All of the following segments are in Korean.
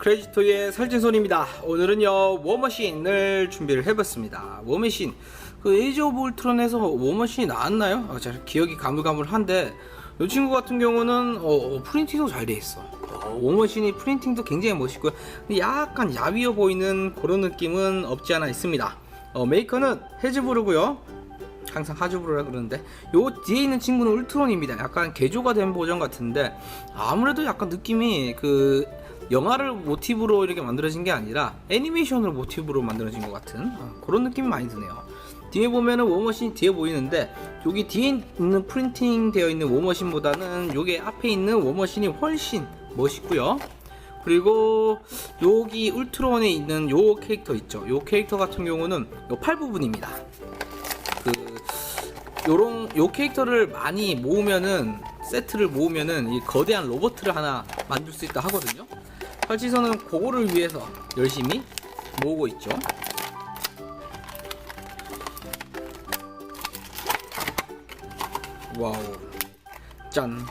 크레지토의 살찐손입니다. 오늘은요 워머신을 준비를 해봤습니다. 워머신 그 에이지 오브 울트론에서 워머신이 나왔나요? 아, 잘 기억이 가물가물한데 이 친구 같은 경우는 어, 어, 프린팅도 잘 돼 있어. 어, 워머신이 프린팅도 굉장히 멋있고요. 근데 약간 야위어 보이는 그런 느낌은 없지 않아 있습니다. 어, 메이커는 헤즈부르고요. 항상 하즈브로라 그러는데 요 뒤에 있는 친구는 울트론입니다. 약간 개조가 된 버전 같은데 아무래도 약간 느낌이 그 영화를 모티브로 이렇게 만들어진 게 아니라 애니메이션을 모티브로 만들어진 것 같은 어, 그런 느낌이 많이 드네요. 뒤에 보면은 워머신이 뒤에 보이는데 여기 뒤에 있는 프린팅 되어 있는 워머신보다는 여기 앞에 있는 워머신이 훨씬 멋있고요. 그리고 여기 울트론에 있는 요 캐릭터 있죠. 요 캐릭터 같은 경우는 요 팔 부분입니다. 그 요런 요 캐릭터를 많이 모으면은 세트를 모으면은 이 거대한 로버트를 하나 만들 수 있다 하거든요. 설치선은 그거를 위해서 열심히 모으고 있죠. 와우. 짠.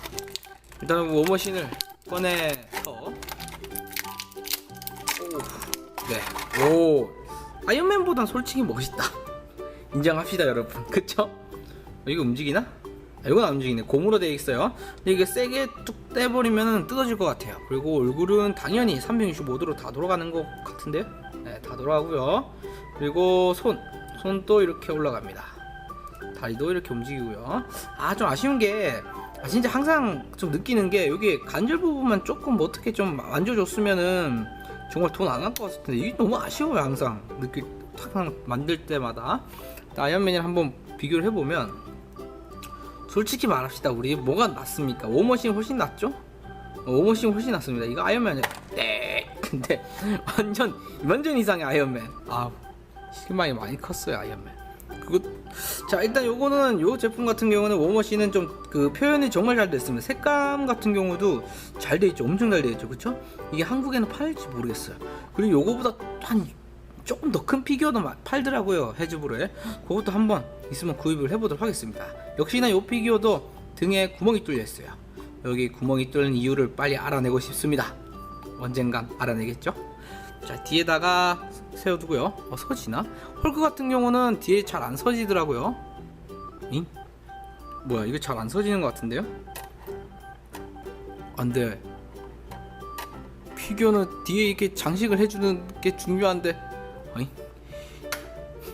일단은 워머신을 꺼내서 오. 네. 오. 아이언맨보단 솔직히 멋있다. 인정합시다 여러분 그쵸? 어, 이거 움직이나? 아, 이건 안 움직이네. 고무로 되어 있어요. 근데 이게 세게 뚝 떼버리면 뜯어질 것 같아요. 그리고 얼굴은 당연히 365도로 다 돌아가는 것 같은데요? 네, 다 돌아가고요. 그리고 손. 손도 이렇게 올라갑니다. 다리도 이렇게 움직이고요. 아 좀 아쉬운 게 아, 진짜 항상 좀 느끼는 게 여기 관절 부분만 조금 뭐 어떻게 좀 만져줬으면은 정말 돈안할것 같을 텐데 이게 너무 아쉬워요 항상. 느끼 항상 만들 때마다. 아이언맨이랑 한번 비교를 해보면 솔직히 말합시다. 우리 뭐가 낫습니까? 워머신 훨씬 낫죠? 어, 워머신 훨씬 낫습니다. 이거 아이언맨 네. 근데 완전 완전 이상의 아이언맨. 아 실망이 많이 컸어요 아이언맨. 그거 자 일단 요거는 요 제품 같은 경우는 워머신은 좀 그 표현이 정말 잘 됐습니다. 색감 같은 경우도 잘 돼 있죠. 엄청 잘 돼 있죠. 그쵸? 이게 한국에는 팔릴지 모르겠어요. 그리고 요거보다 한 조금 더 큰 피규어도 마- 팔더라고요. 해즈브로에. 그것도 한번 있으면 구입을 해보도록 하겠습니다. 역시나 요 피규어도 등에 구멍이 뚫려 있어요. 여기 구멍이 뚫린 이유를 빨리 알아내고 싶습니다. 언젠간 알아내겠죠? 자 뒤에다가 세워두고요. 어 서지나? 헐크 같은 경우는 뒤에 잘 안 서지더라고요. 잉? 뭐야 이거 잘 안 서지는 것 같은데요? 안돼. 피규어는 뒤에 이렇게 장식을 해주는 게 중요한데. 어이?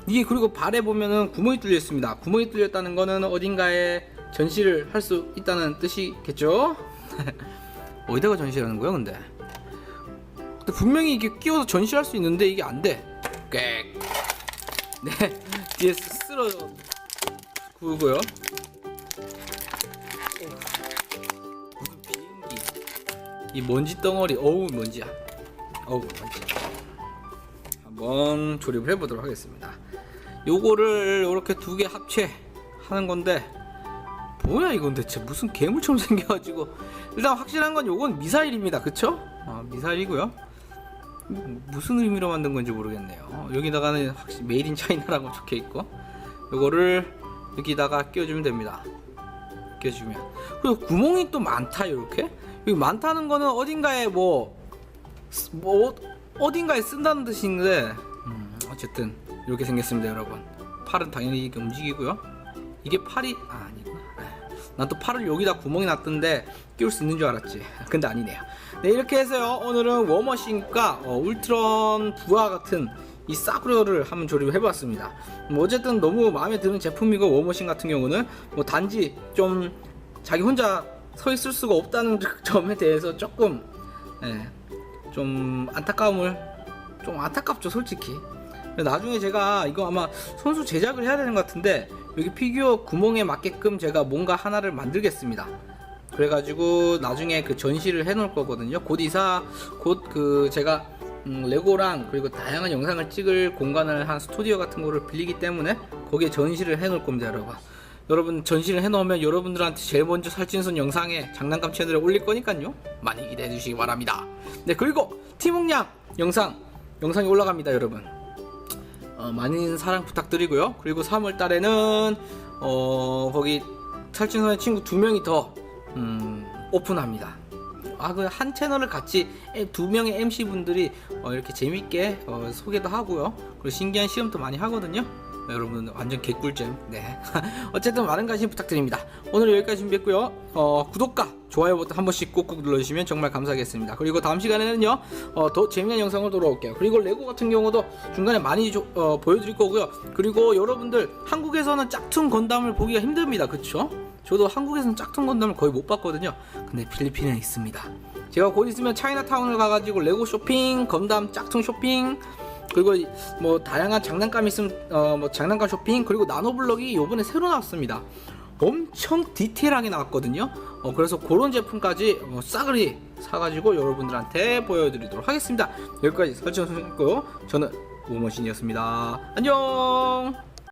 이게 그리고 발에 보면은 구멍이 뚫려 있습니다. 구멍이 뚫렸다는 거는 어딘가에 전시를 할 수 있다는 뜻이겠죠? 어디다가 전시하는 거야, 근데? 근데 분명히 이게 끼워서 전시할 수 있는데 이게 안 돼. 꽥. 네, 뒤에 쓸어 비행기? 이 먼지 덩어리, 어우 먼지야. 어우 먼지. 한번 조립을 해보도록 하겠습니다. 요거를 이렇게 두 개 합체하는 건데 뭐야 이건 대체 무슨 괴물처럼 생겨가지고 일단 확실한 건 요건 미사일입니다. 그쵸? 어, 미사일이고요. 무슨 의미로 만든 건지 모르겠네요. 어, 여기다가는 확실히 메이드 인 차이나라고 적혀 있고 요거를 여기다가 끼워주면 됩니다. 끼워주면 그리고 구멍이 또 많다 이렇게 여기 많다는 거는 어딘가에 뭐 뭐 어딘가에 쓴다는 뜻인데 음, 어쨌든 이렇게 생겼습니다 여러분. 팔은 당연히 이렇게 움직이고요. 이게 팔이 아 아니구나. 난 또 팔을 여기다 구멍이 났던데 끼울 수 있는 줄 알았지. 근데 아니네요. 네 이렇게 해서요. 오늘은 워머신과 어, 울트론 부하 같은 이 싸구려를 한번 조립을 해봤습니다. 뭐 어쨌든 너무 마음에 드는 제품이고 워머신 같은 경우는 뭐 단지 좀 자기 혼자 서 있을 수가 없다는 점에 대해서 조금 예, 좀 안타까움을 좀 안타깝죠 솔직히. 나중에 제가 이거 아마 손수 제작을 해야 되는 것 같은데 여기 피규어 구멍에 맞게끔 제가 뭔가 하나를 만들겠습니다. 그래가지고 나중에 그 전시를 해놓을 거거든요. 곧 이사 곧 그 제가 음, 레고랑 그리고 다양한 영상을 찍을 공간을 한 스튜디오 같은 거를 빌리기 때문에 거기에 전시를 해놓을 겁니다 여러분 여러분 전시를 해놓으면 여러분들한테 제일 먼저 살찐손 영상에 장난감 채널에 올릴 거니까요. 많이 기대해 주시기 바랍니다. 네 그리고 티몽양 영상 영상이 올라갑니다 여러분. 어, 많은 사랑 부탁드리고요. 그리고 3월 달에는 어 거기 살찐손의 친구 두 명이 더 음, 오픈합니다. 아그한 채널을 같이 에- 두 명의 MC 분들이 어, 이렇게 재밌게 어, 소개도 하고요. 그리고 신기한 시험도 많이 하거든요. 네, 여러분 완전 개꿀잼. 네. 어쨌든 많은 관심 부탁드립니다. 오늘 여기까지 준비했고요. 어, 구독과 좋아요 버튼 한 번씩 꾹꾹 눌러주시면 정말 감사하겠습니다. 그리고 다음 시간에는요 어, 더 재미난 영상으로 돌아올게요. 그리고 레고 같은 경우도 중간에 많이 조- 어, 보여드릴 거고요. 그리고 여러분들 한국에서는 짝퉁 건담을 보기가 힘듭니다. 그쵸? 저도 한국에서는 짝퉁 건담을 거의 못 봤거든요. 근데 필리핀에 있습니다. 제가 곧 있으면 차이나타운을 가가지고 레고 쇼핑, 건담 짝퉁 쇼핑, 그리고 이- 뭐 다양한 장난감 있으면 어 뭐 장난감 쇼핑 그리고 나노블럭이 요번에 새로 나왔습니다. 엄청 디테일하게 나왔거든요. 어 그래서 그런 제품까지 어, 싸그리 사가지고 여러분들한테 보여드리도록 하겠습니다. 여기까지 설정 했고 저는 우머신이었습니다. 안녕.